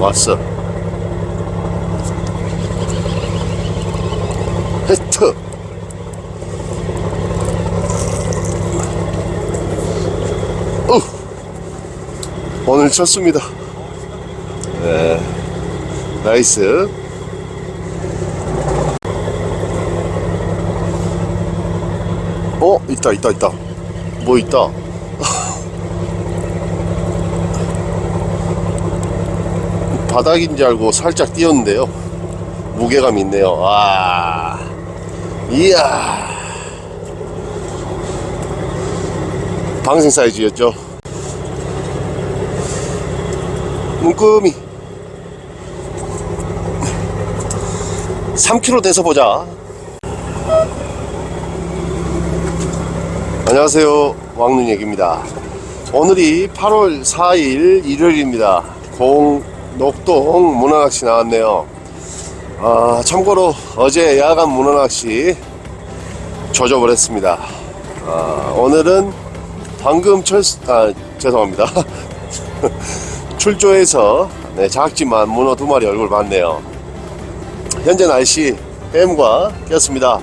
왔어. 히트. 어. 오늘 쳤습니다. 네. 나이스. 어, 있다, 있다, 있다. 뭐 있다. 바닥인 줄 알고 살짝 띄었는데요. 무게감 있네요. 와. 이야. 방생 사이즈였죠. 문금이 3kg 돼서 보자. 안녕하세요. 왕눈 얘기입니다. 오늘이 8월 4일 일요일입니다. 공 녹동 문어낚시 나왔네요. 아, 참고로 어제 야간 문어낚시 조져버렸습니다. 아, 오늘은 방금 철, 아, 죄송합니다. 출조해서 네, 작지만 문어 두 마리 얼굴 봤네요. 현재 날씨 해무가 꼈습니다.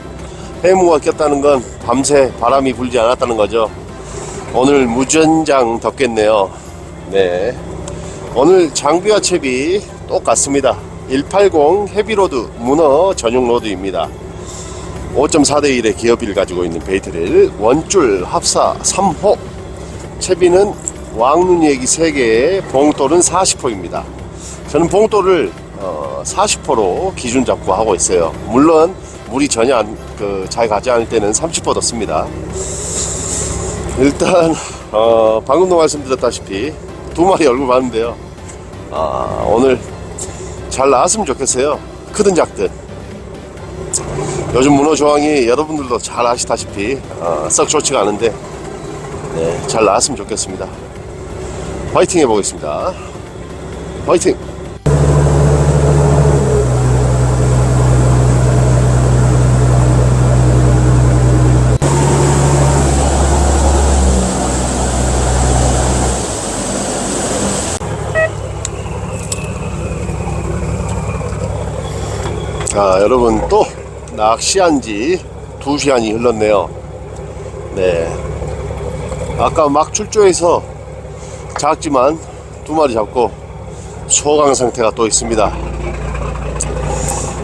해무가 꼈다는 건 밤새 바람이 불지 않았다는 거죠. 오늘 무전장 덥겠네요. 네. 오늘 장비와 첩이 똑같습니다. 180 헤비로드 문어 전용 로드입니다. 5.4대 1의 기어비를 가지고 있는 베이트를 원줄 합사 3호 채비는 왕눈얘기 3개에 봉돌은 40호입니다. 저는 봉돌을 어, 40호로 기준 잡고 하고 있어요. 물론 물이 전혀 안, 그, 잘 가지 않을 때는 30호 뒀습니다. 일단 어, 방금도 말씀드렸다시피 두 마리 얼굴 봤는데요. 아, 오늘 잘 나왔으면 좋겠어요. 크든 작든. 요즘 문어 조항이 여러분들도 잘 아시다시피 어, 썩 좋지가 않은데 네, 잘 나왔으면 좋겠습니다. 화이팅 해보겠습니다. 화이팅! 자, 여러분 또 낚시한 지 2시간이 흘렀네요. 네. 아까 막 출조해서 작지만 두 마리 잡고 소강 상태가 또 있습니다.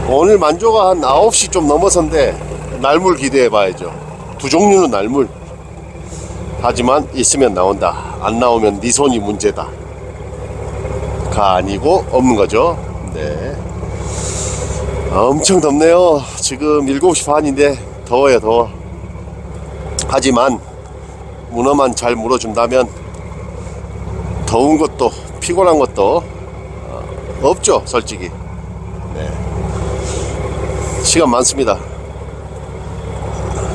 오늘 만조가 한 9시 좀 넘어서인데 날물 기대해 봐야죠. 두 종류는 날물. 하지만 있으면 나온다. 안 나오면 네 손이 문제다. 가 아니고 없는 거죠. 네. 엄청 덥네요. 지금 7시 반인데 더워요, 더워. 하지만 문어만 잘 물어준다면 더운 것도 피곤한 것도 어, 없죠, 솔직히. 네. 시간 많습니다.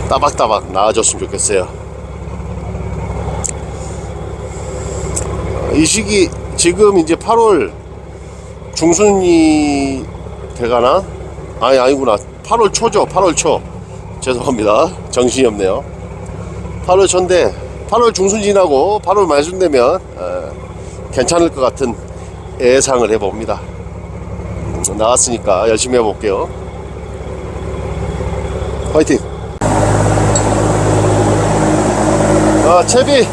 따박따박 나아졌으면 좋겠어요. 이 시기 지금 이제 8월 중순이 돼가나? 아니 아니구나. 8월 초죠 8월 초. 죄송합니다. 정신이 없네요. 8월 초인데 8월 중순 지나고 8월 말순 되면 어, 괜찮을 것 같은 예상을 해봅니다. 나왔으니까 열심히 해볼게요. 화이팅! 아 채비!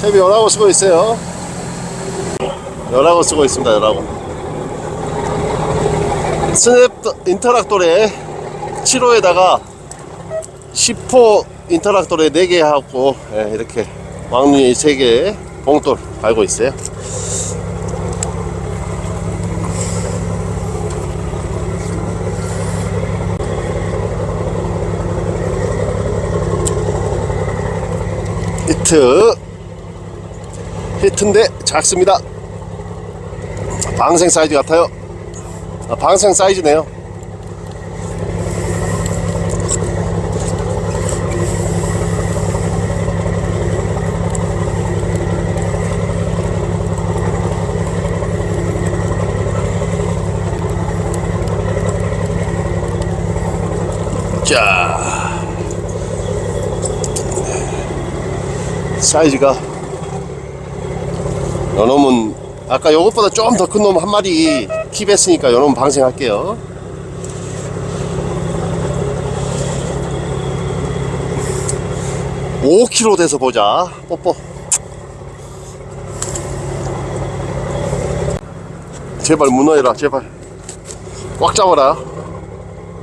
채비 열하고 쓰고 있어요. 열하고 쓰고 있습니다 열하고 스냅 인터락돌에 7호에다가 10호 인터락돌에 4개 하고 예, 이렇게 왕눈이 3개 봉돌 갈고 있어요. 히트. 히트인데 작습니다. 방생 사이즈 같아요 아, 방생 사이즈네요. 자, 사이즈가. 요놈은 아까 요것보다 좀 더 큰 놈 한 마리 킵했으니까 요놈 방생할게요. (5 k g 돼서 보자) 뽀뽀. 제발 문어해라 제발. 꽉 잡아라.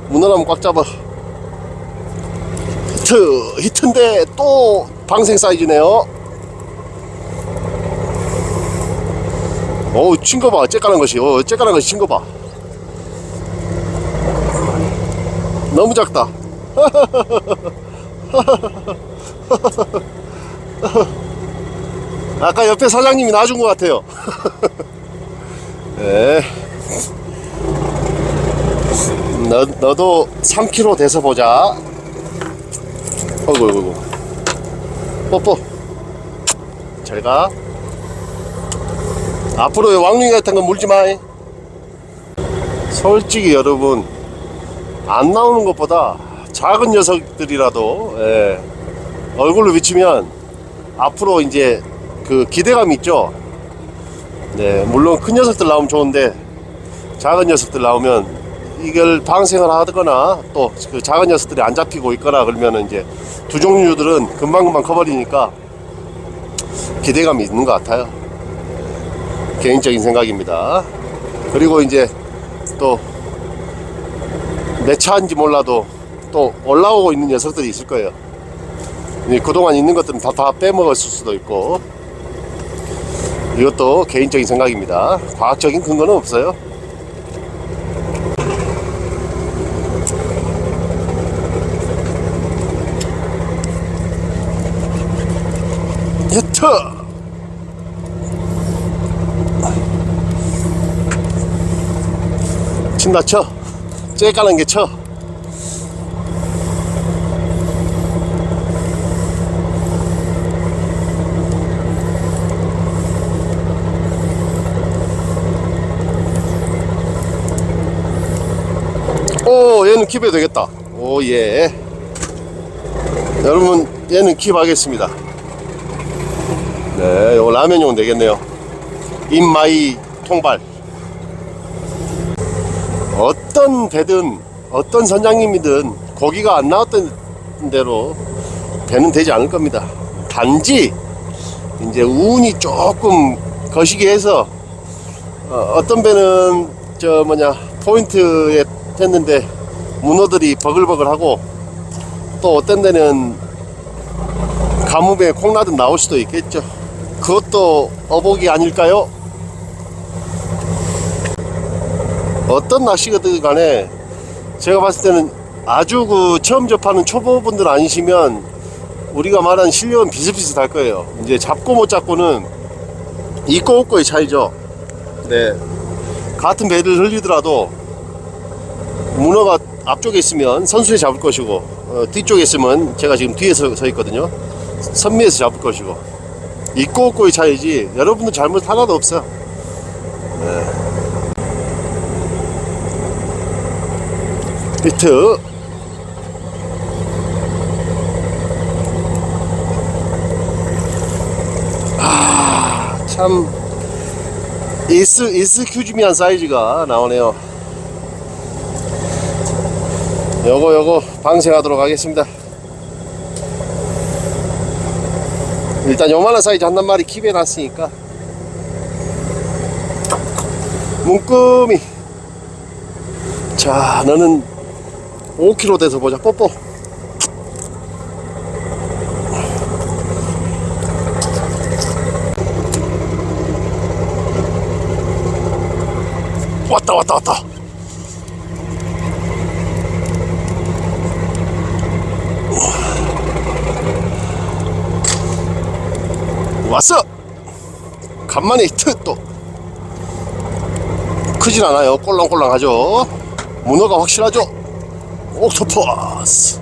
문어라면 꽉 잡아. 히트 히트인데 또 방생 사이즈네요 어우 친거 봐. 째까는 것이. 어 째까는 것이 친거 봐. 너무 작다. 아까 옆에 사장님이 놔준 것 같아요. 네. 너, 너도 3kg 돼서 보자. 어이구 어이구. 뽀뽀. 잘 가 앞으로 왕릉이 같은 건 물지 마 솔직히 여러분 안 나오는 것보다 작은 녀석들이라도 예, 얼굴로 비치면 앞으로 이제 그 기대감이 있죠 네, 물론 큰 녀석들 나오면 좋은데 작은 녀석들 나오면 이걸 방생을 하거나 또 그 작은 녀석들이 안 잡히고 있거나 그러면 이제 두 종류들은 금방금방 커버리니까 기대감이 있는 것 같아요. 개인적인 생각입니다. 그리고 이제 또몇 차인지 몰라도 또 올라오고 있는 녀석들이 있을 거예요. 이 그동안 있는 것들은 다, 다 빼먹었을 수도 있고 이것도 개인적인 생각입니다. 과학적인 근거는 없어요. 히트! 친다 쳐. 째까는 게 쳐. 오 얘는 킵해도 되겠다. 오예. 여러분 얘는 킵하겠습니다. 네 요거 라면용 되겠네요. 인마이 통발 어떤 배든 어떤 선장님이든 고기가 안 나왔던 대로 배는 되지 않을 겁니다 단지 이제 운이 조금 거시기 해서 어, 어떤 배는 저 뭐냐 포인트에 했는데 문어들이 버글버글하고 또 어떤 데는 가뭄에 콩나듯 나올 수도 있겠죠. 그것도 어복이 아닐까요? 어떤 낚시거든 간에 제가 봤을 때는 아주 그 처음 접하는 초보분들 아니시면 우리가 말한 실력은 비슷비슷할 거예요. 이제 잡고 못 잡고는 있고 없고의 차이죠. 네. 같은 배를 흘리더라도 문어가 앞쪽에 있으면 선수에 잡을 것이고 어, 뒤쪽에 있으면 제가 지금 뒤에서 서 있거든요 선미에서 잡을 것이고 있고 없고의 차이지 여러분들 잘못 하나도 없어 네. 비트. 아참. 이스 이스 큐즈미한 사이즈가 나오네요. 요거 요거 방생하도록 하겠습니다. 일단 요만한 사이즈 한 마리 킵해 놨으니까. 문금이. 자 너는 5kg 돼서 보자. 뽀뽀. 왔다 왔다 왔다. 왔어! 간만에 히트 또. 크진 않아요. 꼴랑꼴랑하죠. 문어가 확실하죠 옥토퍼스.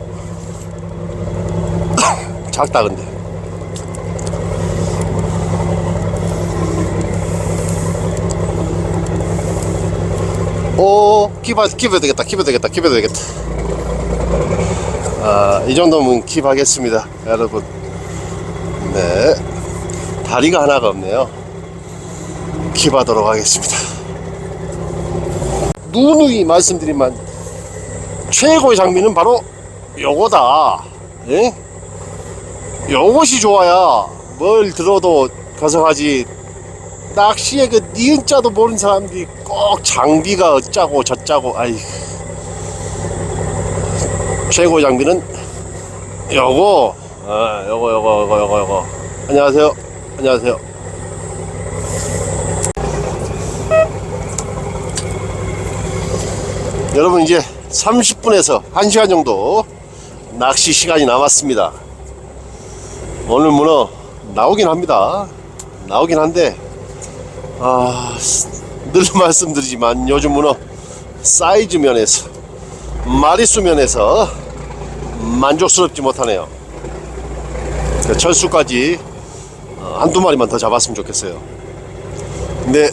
작다 근데. 오 킵하, 킵해도 되겠다 킵해도 되겠다 킵해도 되겠다. 아, 이 정도면 킵하겠습니다 여러분. 네. 다리가 하나가 없네요. 킵하도록 하겠습니다. 누누이 말씀드리만 최고의 장비는 바로 요거다. 예? 요것이 좋아야 뭘 들어도 가성하지. 낚시의 그 니은자도 모르는 사람들이 꼭 장비가 어짜고 저짜고 아이. 최고의 장비는 요거. 아 요거 요거 요거 요거 요거. 안녕하세요. 안녕하세요. 여러분 이제 30분에서 1시간 정도 낚시 시간이 남았습니다 오늘 문어 나오긴 합니다 나오긴 한데 아, 늘 말씀드리지만 요즘 문어 사이즈 면에서 마리수 면에서 만족스럽지 못하네요. 그 철수까지 어, 한두 마리만 더 잡았으면 좋겠어요. 근데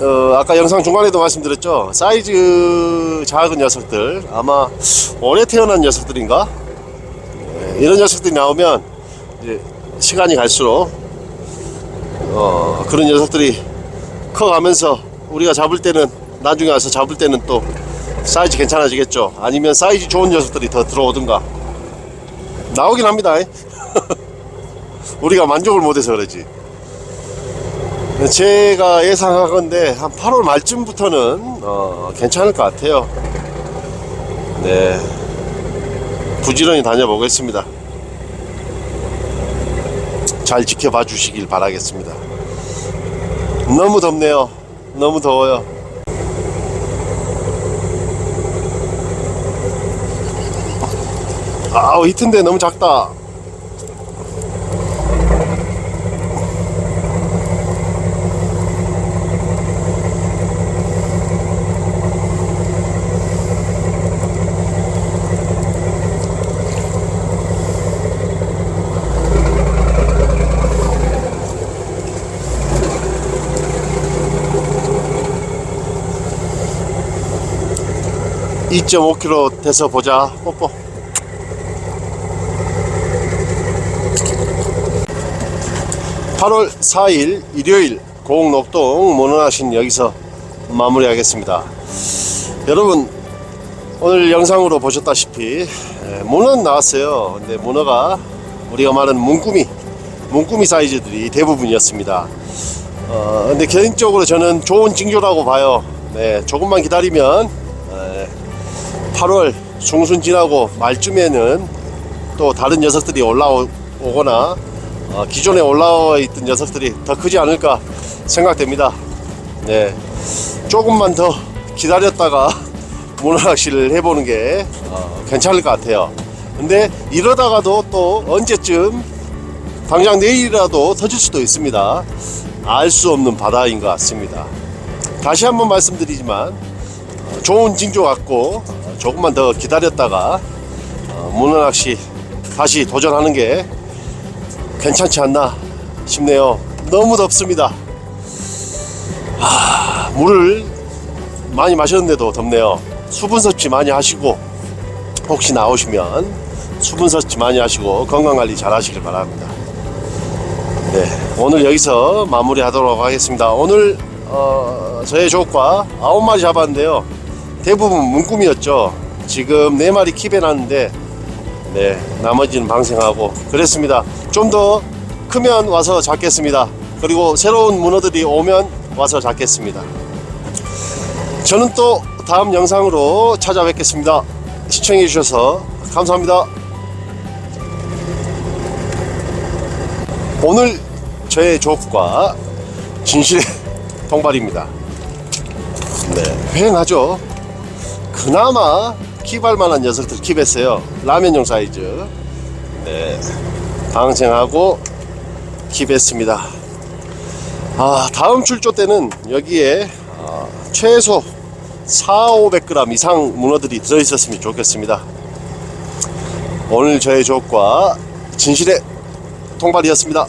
어, 아까 영상 중간에도 말씀드렸죠. 사이즈 작은 녀석들 아마 올해 태어난 녀석들인가? 네, 이런 녀석들이 나오면 이제 시간이 갈수록 어, 그런 녀석들이 커가면서 우리가 잡을 때는 나중에 와서 잡을 때는 또 사이즈 괜찮아지겠죠? 아니면 사이즈 좋은 녀석들이 더 들어오든가. 나오긴 합니다. 우리가 만족을 못해서 그러지 제가 예상하건데 한 8월 말쯤부터는 어, 괜찮을 것 같아요 네 부지런히 다녀보겠습니다 잘 지켜봐 주시길 바라겠습니다 너무 덥네요. 너무 더워요. 아우 히트인데 너무 작다. 이2 5 k g 돼서 보자. 뽀뽀. (8월 4일) 일요일 고흥녹동 모노나신 여기서 마무리하겠습니다 여러분 오늘 영상으로 보셨다시피 에, 문어는 나왔어요 근데 문어가 우리가 말하는 문구미 문구미 사이즈들이 대부분이었습니다 어, 근데 개인적으로 저는 좋은 징조라고 봐요 네, 조금만 기다리면 에, 8월 중순 지나고 말쯤에는 또 다른 녀석들이 올라오거나 어, 기존에 올라와 있던 녀석들이 더 크지 않을까 생각됩니다. 네, 조금만 더 기다렸다가 문어낚시를 해보는 게 어, 괜찮을 것 같아요. 근데 이러다가도 또 언제쯤 당장 내일이라도 터질 수도 있습니다. 알 수 없는 바다인 것 같습니다. 다시 한번 말씀드리지만 어, 좋은 징조 같고 어, 조금만 더 기다렸다가 어, 문어낚시 다시 도전하는 게 괜찮지 않나 싶네요. 너무 덥습니다. 하, 물을 많이 마셨는데도 덥네요. 수분 섭취 많이 하시고 혹시 나오시면 수분 섭취 많이 하시고 건강 관리 잘 하시길 바랍니다. 네, 오늘 여기서 마무리하도록 하겠습니다. 오늘 어, 저의 조과 9마리 잡았는데요. 대부분 문꿈이었죠. 지금 4마리 킵해 놨는데 네, 나머지는 방생하고 그랬습니다. 좀 더 크면 와서 잡겠습니다. 그리고 새로운 문어들이 오면 와서 잡겠습니다. 저는 또 다음 영상으로 찾아뵙겠습니다. 시청해 주셔서 감사합니다. 오늘 저의 조과 진실의 통발입니다. 네, 휑하죠. 그나마 킵할 만한 녀석들 킵했어요. 라면용 사이즈. 네. 방생하고 킵했습니다. 아, 다음 출조 때는 여기에 아, 최소 4, 500g 이상 문어들이 들어있었으면 좋겠습니다. 오늘 저의 조과 진실의 통발이었습니다.